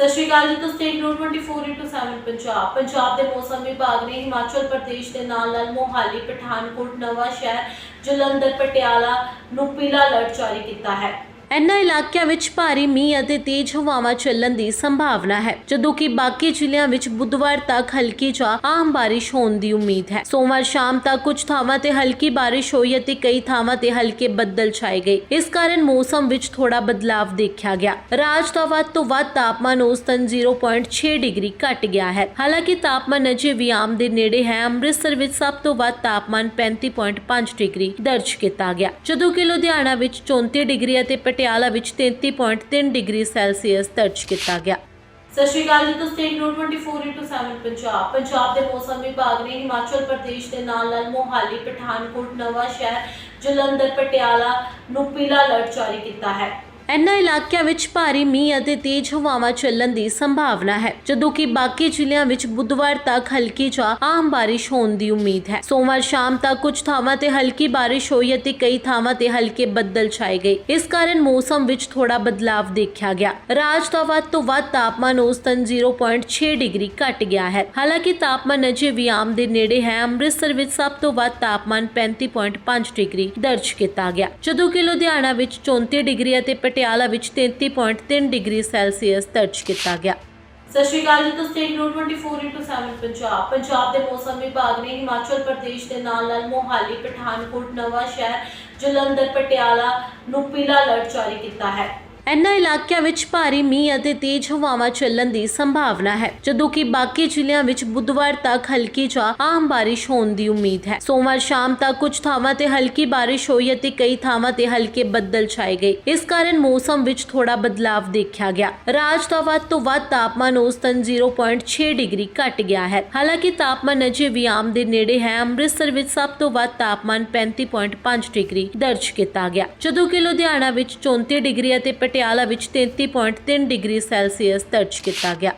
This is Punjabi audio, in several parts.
ਸਤਿ ਸ਼੍ਰੀ ਅਕਾਲ ਜੀ, ਤੁਸੀਂ ਦੇਖ ਰਹੇ ਹੋ 24/7 ਪੰਜਾਬ। ਪੰਜਾਬ ਦੇ ਮੌਸਮ ਵਿਭਾਗ ਨੇ ਹਿਮਾਚਲ ਪ੍ਰਦੇਸ਼ ਦੇ ਨਾਲ ਨਾਲ ਮੋਹਾਲੀ, ਪਠਾਨਕੋਟ ਨਵਾਂ ਸ਼ਹਿਰ ਜਲੰਧਰ, ਪਟਿਆਲਾ ਨੂੰ ਪੀਲਾ ਅਲਰਟ ਜਾਰੀ ਕੀਤਾ ਹੈ। ਇਨ੍ਹਾਂ ਇਲਾਕਿਆਂ ਵਿੱਚ ਭਾਰੀ ਮੀਂਹ ਅਤੇ ਤੇਜ਼ ਹਵਾਵਾਂ ਚੱਲਣ ਦੀ ਸੰਭਾਵਨਾ ਹੈ, ਜਦੋਂ ਕਿ ਬਾਕੀ ਜ਼ਿਲ੍ਹਿਆਂ ਵਿੱਚ ਬੁੱਧਵਾਰ ਤੱਕ ਹਲਕੀ ਜਾਂ ਆਮ ਬਾਰਿਸ਼ ਹੋਣ ਦੀ ਉਮੀਦ ਹੈ। ਸੋਮਵਾਰ ਸ਼ਾਮ ਤੱਕ ਕੁਝ ਥਾਵਾਂ ਤੇ ਹਲਕੀ ਬਾਰਿਸ਼ ਹੋਈ ਅਤੇ ਕਈ ਥਾਵਾਂ ਤੇ ਹਲਕੇ ਬੱਦਲ ਛਾਏ ਗਏ। ਇਸ ਕਾਰਨ ਮੌਸਮ ਵਿੱਚ ਥੋੜਾ ਬਦਲਾਵ ਦੇਖਿਆ ਗਿਆ। ਰਾਜ ਦਾ ਵੱਧ ਤੋਂ ਵੱਧ ਤਾਪਮਾਨ ਔਸਤਨ 0.6 ਡਿਗਰੀ ਘਟ ਗਿਆ ਹੈ। ਹਾਲਾਂਕਿ ਤਾਪਮਾਨ ਅਜੇ ਵੀ ਆਮ ਦੇ ਨੇੜੇ ਹੈ। ਅੰਮ੍ਰਿਤਸਰ ਵਿੱਚ ਸਭ ਤੋਂ ਵੱਧ ਤਾਪਮਾਨ 35.5 ਡਿਗਰੀ ਦਰਜ ਕੀਤਾ ਗਿਆ। ਜਦੋਂ ਕਿ ਲੁਧਿਆਣਾ ਵਿੱਚ 34 ਡਿਗਰੀ ਅਤੇ ਪਟਿਆਲਾ ਵਿੱਚ 33.3 ਡਿਗਰੀ ਸੈਲਸੀਅਸ ਦਰਜ ਕੀਤਾ ਗਿਆ। ਸਤਿ ਸ਼੍ਰੀ ਅਕਾਲ ਜੀ, ਤੁਸੀਂ ਦੇਖ 24/7 ਪੰਜਾਬ। ਪੰਜਾਬ ਦੇ ਮੌਸਮ ਵਿਭਾਗ ਨੇ ਹਿਮਾਚਲ ਪ੍ਰਦੇਸ਼ ਦੇ ਨਾਲ ਨਾਲ ਮੋਹਾਲੀ, ਪਠਾਨਕੋਟ ਨਵਾਂ ਸ਼ਹਿਰ ਜਲੰਧਰ, ਪਟਿਆਲਾ ਨੂੰ ਪੀਲਾ ਅਲਰਟ ਜਾਰੀ ਕੀਤਾ ਹੈ। ਇਨ੍ਹਾਂ ਇਲਾਕਿਆਂ ਵਿੱਚ ਭਾਰੀ ਮੀਂਹ ਅਤੇ ਤੇਜ਼ ਹਵਾਵਾਂ ਚੱਲਣ ਦੀ ਸੰਭਾਵਨਾ ਹੈ, ਜਦੋਂ ਕਿ ਬਾਕੀ ਜ਼ਿਲ੍ਹਿਆਂ ਵਿੱਚ ਬੁੱਧਵਾਰ ਤੱਕ ਹਲਕੀ ਜਾਂ ਆਮ ਬਾਰਿਸ਼ ਹੋਣ ਦੀ ਉਮੀਦ ਹੈ। ਸੋਮਵਾਰ ਸ਼ਾਮ ਤੱਕ ਕੁਝ ਥਾਵਾਂ ਤੇ ਹਲਕੀ ਬਾਰਿਸ਼ ਹੋਈ ਅਤੇ ਕਈ ਥਾਵਾਂ ਤੇ ਹਲਕੇ ਬੱਦਲ ਛਾਏ ਗਏ। ਇਸ ਕਾਰਨ ਮੌਸਮ ਵਿੱਚ ਥੋੜਾ ਬਦਲਾਵ ਦੇਖਿਆ ਗਿਆ। ਰਾਜ ਦਾ ਵੱਧ ਤੋਂ ਵੱਧ ਤਾਪਮਾਨ ਔਸਤਨ 0.6 ਡਿਗਰੀ ਘਟ ਗਿਆ ਹੈ। ਹਾਲਾਂਕਿ ਤਾਪਮਾਨ ਅਜੇ ਵੀ ਆਮ ਦੇ ਨੇੜੇ ਹੈ। ਅੰਮ੍ਰਿਤਸਰ ਵਿੱਚ ਸਭ ਤੋਂ ਵੱਧ ਤਾਪਮਾਨ 35.5 ਡਿਗਰੀ ਦਰਜ ਕੀਤਾ ਗਿਆ। ਜਦੋਂ ਕਿ ਲੁਧਿਆਣਾ ਵਿੱਚ 34 ਡਿਗਰੀ ਅਤੇ ਪਟਿਆਲਾ ਕੀਤਾ ਗਿਆ ਸਤਿ ਸ਼੍ਰੀ ਅਕਾਲ ਜੀ ਤੁਸੀਂ ਦੇਖ ਰਹੇ ਹੋ 24/7 ਪੰਜਾਬ ਪੰਜਾਬ ਦੇ ਮੌਸਮ ਵਿਭਾਗ ਨੇ ਹਿਮਾਚਲ ਪ੍ਰਦੇਸ਼ ਦੇ ਨਾਲ ਨਾਲ ਮੋਹਾਲੀ ਪਠਾਨਕੋਟ ਨਵਾਂ ਸ਼ਹਿਰ ਜਲੰਧਰ ਪਟਿਆਲਾ ਵਿੱਚ 33.3 ਡਿਗਰੀ ਸੈਲਸੀਅਸ ਦਰਜ ਕੀਤਾ ਗਿਆ। ਸਤਿ ਸ਼੍ਰੀ ਅਕਾਲ ਜੀ, ਤੁਸੀਂ ਦੇਖ ਰਹੇ ਹੋ 24/7 ਪੰਜਾਬ। ਪੰਜਾਬ ਦੇ ਮੌਸਮ ਵਿਭਾਗ ਨੇ ਹਿਮਾਚਲ ਪ੍ਰਦੇਸ਼ ਦੇ ਨਾਲ ਨਾਲ ਮੋਹਾਲੀ, ਪਠਾਨਕੋਟ ਨਵਾਂ ਸ਼ਹਿਰ ਜਲੰਧਰ, ਪਟਿਆਲਾ ਨੂੰ ਪੀਲਾ ਅਲਰਟ ਜਾਰੀ ਕੀਤਾ ਹੈ। ਇਨ੍ਹਾਂ ਇਲਾਕਿਆਂ ਵਿੱਚ ਭਾਰੀ ਮੀਂਹ ਅਤੇ ਤੇਜ਼ ਹਵਾਵਾਂ ਚੱਲਣ ਦੀ ਸੰਭਾਵਨਾ ਹੈ, ਜਦੋਂ ਕਿ ਬਾਕੀ ਜ਼ਿਲ੍ਹਿਆਂ ਵਿੱਚ ਬੁੱਧਵਾਰ ਤੱਕ ਹਲਕੀ ਜਾਂ ਆਮ ਬਾਰਿਸ਼ ਹੋਣ ਦੀ ਉਮੀਦ ਹੈ। ਸੋਮਵਾਰ ਸ਼ਾਮ ਤੱਕ ਕੁਝ ਥਾਵਾਂ ਤੇ ਹਲਕੀ ਬਾਰਿਸ਼ ਹੋਈ ਅਤੇ ਕਈ ਥਾਵਾਂ ਤੇ ਹਲਕੇ ਬੱਦਲ ਛਾਏ ਗਏ। ਇਸ ਕਾਰਨ ਮੌਸਮ ਵਿੱਚ ਥੋੜਾ ਬਦਲਾਵ ਦੇਖਿਆ ਗਿਆ। ਰਾਜ ਦਾ ਵੱਧ ਤੋਂ ਵੱਧ ਤਾਪਮਾਨ ਔਸਤਨ 0.6 ਡਿਗਰੀ ਘਟ ਗਿਆ ਹੈ। ਹਾਲਾਂਕਿ ਤਾਪਮਾਨ ਅਜੇ ਵੀ ਆਮ ਦੇ ਨੇੜੇ ਹੈ। ਅੰਮ੍ਰਿਤਸਰ ਵਿੱਚ ਸਭ ਤੋਂ ਵੱਧ ਤਾਪਮਾਨ 35.5 ਡਿਗਰੀ ਦਰਜ ਕੀਤਾ ਗਿਆ। ਜਦੋਂ ਕਿ ਲੁਧਿਆਣਾ ਵਿੱਚ 34 ਡਿਗਰੀ ਅਤੇ ਪਟਿਆਲਾ ਵਿੱਚ 33.3 ਡਿਗਰੀ ਸੈਲਸੀਅਸ ਦਰਜ ਕੀਤਾ ਗਿਆ।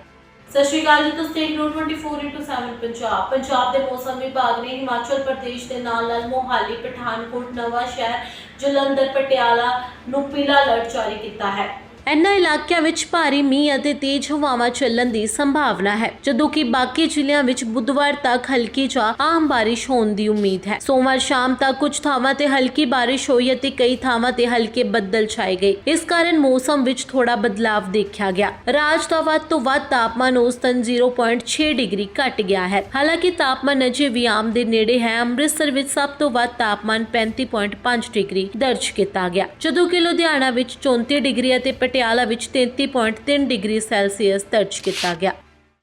ਸਤਿ ਸ਼੍ਰੀ ਅਕਾਲ ਜੀ, ਤੁਸੀਂ ਦੇਖ ਰਹੇ ਹੋ 24/7 ਪੰਜਾਬ। ਪੰਜਾਬ ਦੇ ਮੌਸਮ ਵਿਭਾਗ ਨੇ ਹਿਮਾਚਲ ਪ੍ਰਦੇਸ਼ ਦੇ ਨਾਲ ਨਾਲ ਮੋਹਾਲੀ, ਪਠਾਨਕੋਟ ਨਵਾਂ ਸ਼ਹਿਰ ਜਲੰਧਰ, ਪਟਿਆਲਾ ਨੂੰ ਪੀਲਾ ਅਲਰਟ ਜਾਰੀ ਕੀਤਾ ਹੈ। ਇਨ੍ਹਾਂ ਇਲਾਕਿਆਂ ਵਿੱਚ ਭਾਰੀ ਮੀਂਹ ਅਤੇ ਤੇਜ਼ ਹਵਾਵਾਂ ਚੱਲਣ ਦੀ ਸੰਭਾਵਨਾ ਹੈ, ਜਦੋਂ ਕਿ ਬਾਕੀ ਜ਼ਿਲ੍ਹਿਆਂ ਵਿੱਚ ਬੁੱਧਵਾਰ ਤੱਕ ਹਲਕੀ ਜਾਂ ਆਮ ਬਾਰਿਸ਼ ਹੋਣ ਦੀ ਉਮੀਦ ਹੈ। ਸੋਮਵਾਰ ਸ਼ਾਮ ਤੱਕ ਕੁਝ ਥਾਵਾਂ ਤੇ ਹਲਕੀ ਬਾਰਿਸ਼ ਹੋਈ ਅਤੇ ਕਈ ਥਾਵਾਂ ਤੇ ਹਲਕੇ ਬੱਦਲ ਛਾਏ ਗਏ। ਇਸ ਕਾਰਨ ਮੌਸਮ ਵਿੱਚ ਥੋੜਾ ਬਦਲਾਵ ਦੇਖਿਆ ਗਿਆ। ਰਾਜ ਦਾ ਵੱਧ ਤੋਂ ਵੱਧ ਤਾਪਮਾਨ ਔਸਤਨ 0.6 ਡਿਗਰੀ ਘਟ ਗਿਆ ਹੈ। ਹਾਲਾਂਕਿ ਤਾਪਮਾਨ ਅਜੇ ਵੀ ਆਮ ਦੇ ਨੇੜੇ ਹੈ। ਅੰਮ੍ਰਿਤਸਰ ਵਿੱਚ ਸਭ ਤੋਂ ਵੱਧ ਤਾਪਮਾਨ 35.5 ਡਿਗਰੀ ਦਰਜ ਕੀਤਾ ਗਿਆ। ਜਦੋਂ ਕਿ ਲੁਧਿਆਣਾ ਵਿੱਚ 34 ਡਿਗਰੀ ਅਤੇ ਪਟਿਆਲਾ ਵਿੱਚ 33.3 ਡਿਗਰੀ ਸੈਲਸੀਅਸ ਦਰਜ ਕੀਤਾ ਗਿਆ।